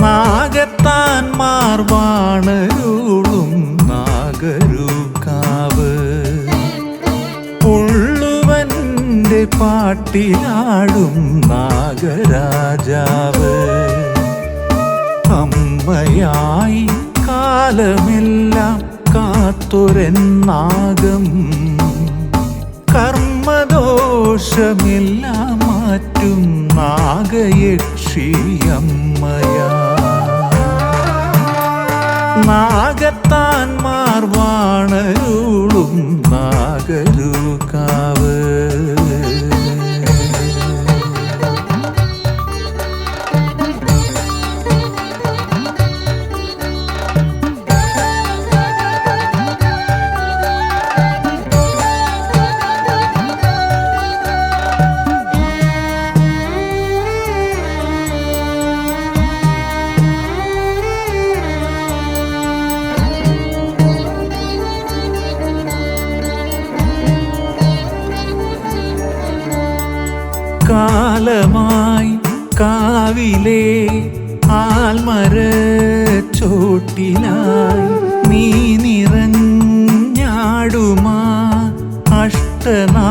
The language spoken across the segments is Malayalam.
നാഗത്താൻമാർ വാണരുളും നാഗരുക്കാവ് ഉള്ളുവന്റെ പാട്ടിലാടും നാഗരാജാവ്. അമ്മയായി കാലമെല്ലാം നാഗം. കർമ്മദോഷമെല്ലാം മാറ്റും നാഗയക്ഷിയമ്മയാ നാഗത്താൻമാർ മാർവാണരുളും നാഗരുകാവ് കാലമായി കാവിലെ ആൽമര ചോട്ടിലായി നീ നിറഞ്ഞാടുമാ അഷ്ടനാഗക്കളം.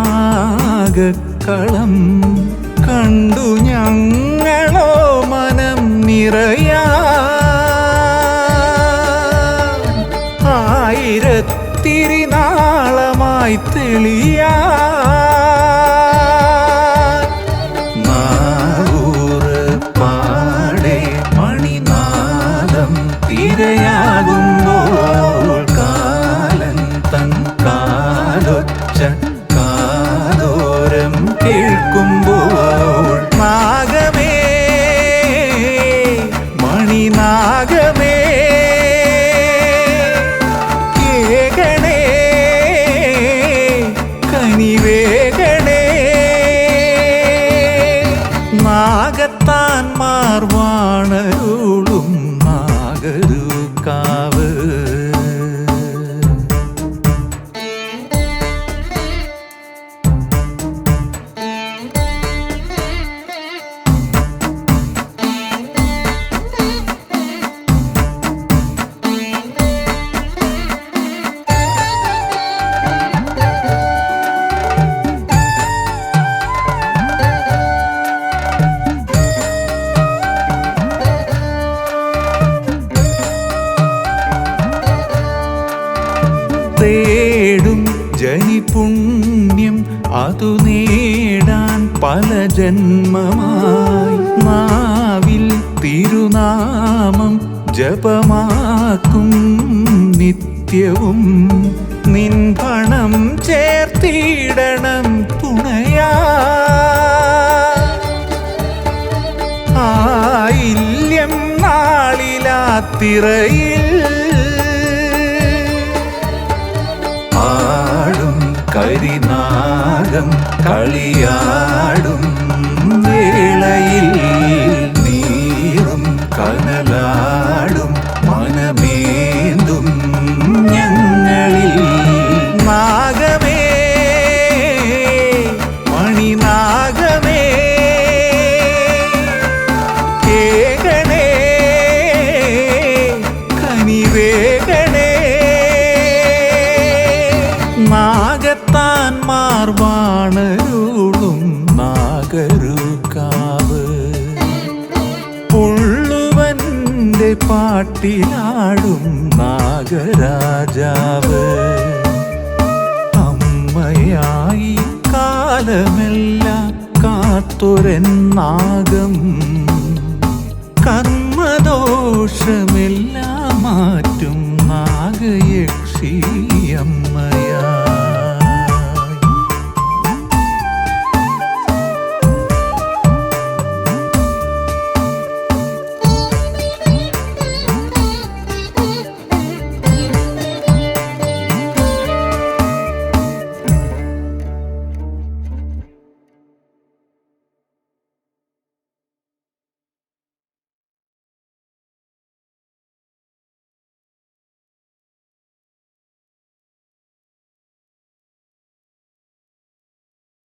ജനിപുണ്യം അതു നേടാൻ പല ജന്മമായി മാവിൽ തിരുനാമം ജപമാക്കും നിത്യവും. നിൻ പണം ചേർത്തിടണം തുണയാ. ആയില്യം നാളിലാത്തിറയിൽ കരിനാഗം കളിയാടും വേളയിൽ നാഗത്താൻമാർ വാണരുളും നാഗരുക്കാവ് പുള്ളുവന്റെ പാട്ടിലാടും നാഗരാജാവ്. അമ്മയായി കാലമെല്ലാം കാത്തുരൻ നാഗം. മാറ്റും